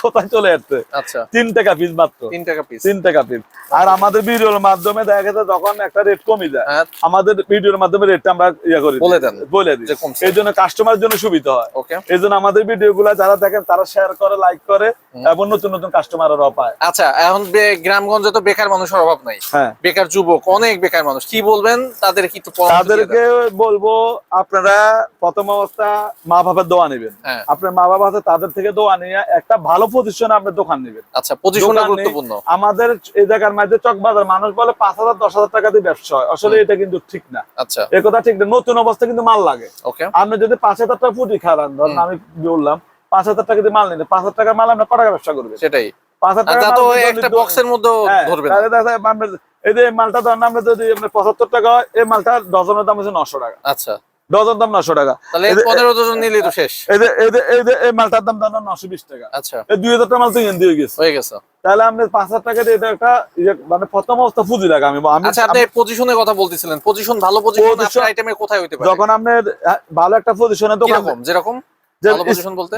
কোথায় চলে যাচ্ছে আচ্ছা। তিন টাকা পিস মাত্র। তিন টাকা পিস তিন টাকা পিস আর আমাদের ভিডিওর মাধ্যমে দেখা গেছে যখন একটা রেট কমে যায় হ্যাঁ। আমাদের ভিডিওর মাধ্যমে রেটটা আমরা ইয়ে করি বলে দেন। বলে দিই। এই জন্য কাস্টমারের জন্য সুবিধা হয়। এই জন্য আমাদের ভিডিও গুলা যারা দেখেন তারা শেয়ার করে লাইক করে এবং নতুন নতুন কাস্টমাররাও পায়। আচ্ছা এখন গ্রামগঞ্জে তো বেকার মানুষের অভাব নাই। হ্যাঁ। বেকার যুবক অনেক বেকার মানুষ। কি বলবেন? তাদের কি তাদেরকে বলব আপনারা প্রথম অবস্থা মা বাবার দোয়া নেবেন। হ্যাঁ। আপনার মা বাবা আছে তাদের থেকে দোয়া নিয়ে একটা ভালো পজিশনে আপনার দোকান নেবেন। আচ্ছা নেই। গুরুত্বপূর্ণ। আমাদের এই জায়গার মধ্যে চকবাজার মানুষ বলে পাঁচ হাজার দশ হাজার টাকা দিয়ে ব্যবসা হয়। আসলে এটা কিন্তু ঠিক না। আচ্ছা। এ কথা ঠিক না। নতুন অবস্থা কিন্তু মাল লাগে। ওকে। আপনি যদি পাঁচ হাজার টাকা ফুটি খারান ধরেন আমি বললাম পাঁচ হাজার টাকা দিয়ে মাল নিলে পাঁচ হাজার টাকার মাল আমরা কত টাকা ব্যবসা করবেন? সেটাই। আপনি হ্যাঁ, এই মালটা ধরেন আমরা যদি পঁচাত্তর টাকা হয় এই মালটা ডজনের দাম হচ্ছে নশো টাকা। আচ্ছা। ডজন দাম নশো টাকা। পনেরো ডজন তো শেষ। এই মালটার দাম দাম নশো বিশ টাকা। আচ্ছা। এই দুই হাজার টাকা মাল তো হিন্দি গেছে। হয়ে গেছে। তাহলে আপনি পাঁচ হাজার টাকা দিয়ে এটা একটা ইয়ে মানে প্রথম অবস্থা পুঁজি লাগে আমি আচ্ছা আপনি পজিশনের কথা বলতেছিলেন। পজিশন ভালো পজিশন আইটেমের কোথায় হইতে পারে? যখন আপনার ভালো একটা পজিশনে দোকান যেরকম? ভালো পজিশন বলতে?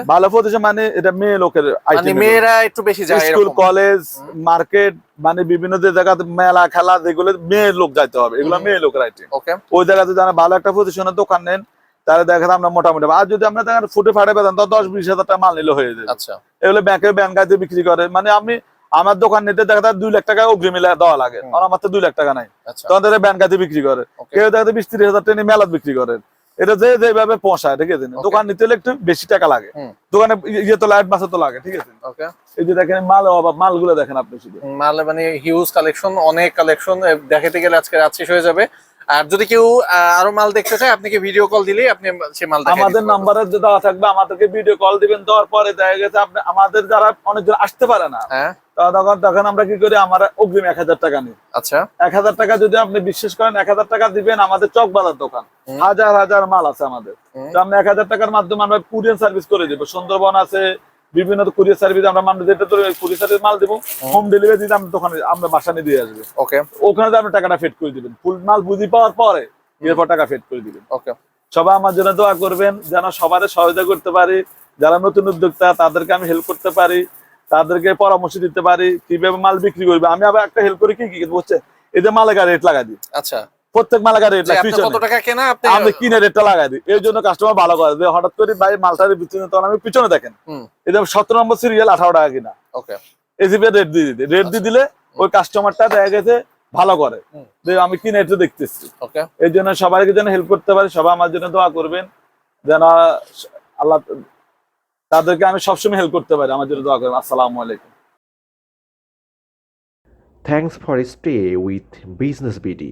মানে এটা মেয়ে লোকের মানে মেয়েরা একটু বেশি যায় স্কুল কলেজ মার্কেট মানে বিভিন্ন যে জায়গাতে মেলা খেলা যেগুলো মেয়ে লোক যাইতে হবে এগুলো মেয়ে লোকের আইটেম ওই জায়গাতে যারা ভালো একটা পজিশনে দোকান নেন তাহলে দেখা আমরা মোটামুটি আর যদি আমরা দেখেন ফুটে ফাটে পেতাম তো দশ বিশ হাজার টাকা মাল নিলে হয়ে যাবে। আচ্ছা। এগুলো ব্যাংকে ব্যাংক গাইতে বিক্রি করে। মানে আমি আমার দোকান নিতে দেখা যায় দুই লাখ টাকা অগ্রিম দেওয়া লাগে। আর আমার তো দুই লাখ টাকা নাই। আচ্ছা। তখন তাদের ব্যাংক গাইতে বিক্রি করে। কেউ দেখা যায় বিশ তিরিশ হাজার টাকা মেলাত বিক্রি করে। এটা যে যেভাবে পোষায় ঠিক আছে? দোকান নিতে হলে একটু বেশি টাকা লাগে। দোকানে ইয়ে তো লাইট মাসে তো লাগে ঠিক আছে? এই যে দেখেন মাল অভাব মালগুলো দেখেন আপনি শুধু। মালে মানে হিউজ কালেকশন অনেক কালেকশন দেখাতে গেলে আজকে রাত শেষ হয়ে যাবে। আর যদি কেউ আরও মাল দেখতে চায় আপনাকে ভিডিও কল দিলেই আপনি সে মাল আমাদের নাম্বারে যে দেওয়া থাকবে আমাদেরকে ভিডিও কল দিবেন দেওয়ার পরে দেখা গেছে আপনি আমাদের যারা অনেকজন আসতে পারে না হ্যাঁ। তখন তখন আমরা কি করি আমরা অগ্রিম এক হাজার টাকা নিই। আচ্ছা। এক হাজার টাকা যদি আপনি বিশ্বাস করেন এক হাজার টাকা দিবেন আমাদের চক বাজার দোকান হাজার হাজার মাল আছে আমাদের। তো আমরা এক হাজার টাকার মাধ্যমে আমরা কুরিয়ার সার্ভিস করে দিব। সুন্দরবন আছে বিভিন্ন কুরিয়ার সার্ভিস আমরা কুরিয়ার সার্ভিস মাল দিব হোম। ডেলিভারি দিতে আমরা দোকানে আমরা বাসা নিয়ে দিয়ে আসবে। ওকে ওখানে আপনি টাকাটা ফেড করে দিবেন। ফুল মাল বুঝি পাওয়ার পরে এরপর টাকা ফেড করে দিবেন। ওকে সবাই আমার জন্য দোয়া করবেন যেন সবার সহায়তা করতে পারি যারা নতুন উদ্যোক্তা তাদেরকে আমি হেল্প করতে পারি তাদেরকে পরামর্শ দিতে পারি কীভাবে মাল বিক্রি করবে। আমি আবার একটা হেল্প করি কি কি এই যে মালাকা রেট লাগা দিই। আচ্ছা। প্রত্যেক মালাকা রেট যে লাগাই আপনি পিছনে। কত টাকা কেনা আপনি আমি কিনে রেটটা লাগাই দিই। এই জন্য কাস্টমার ভালো করে যে হঠাৎ করে ভাই মালটার পিছনে তখন আমি পিছনে দেখেন। যে সতেরো নম্বর সিরিয়াল আঠারো টাকা কিনা। ওকে। এজিপি রেট দিয়ে দিতে রেট দিয়ে দিলে ওই কাস্টমারটা দেখা গেছে ভালো করে। যে আমি কিনে এটা দেখতেছি। ওকে। এই জন্য সবাইকে যেন হেল্প করতে পারি সবাই আমার জন্য দোয়া করবেন। যেন আল্লাহ তাদেরকে আমি সবসময় হেল্প করতে পারি আমার জন্য দোয়া করবেন। আসসালামু আলাইকুম। Thanks for stay with Business BD.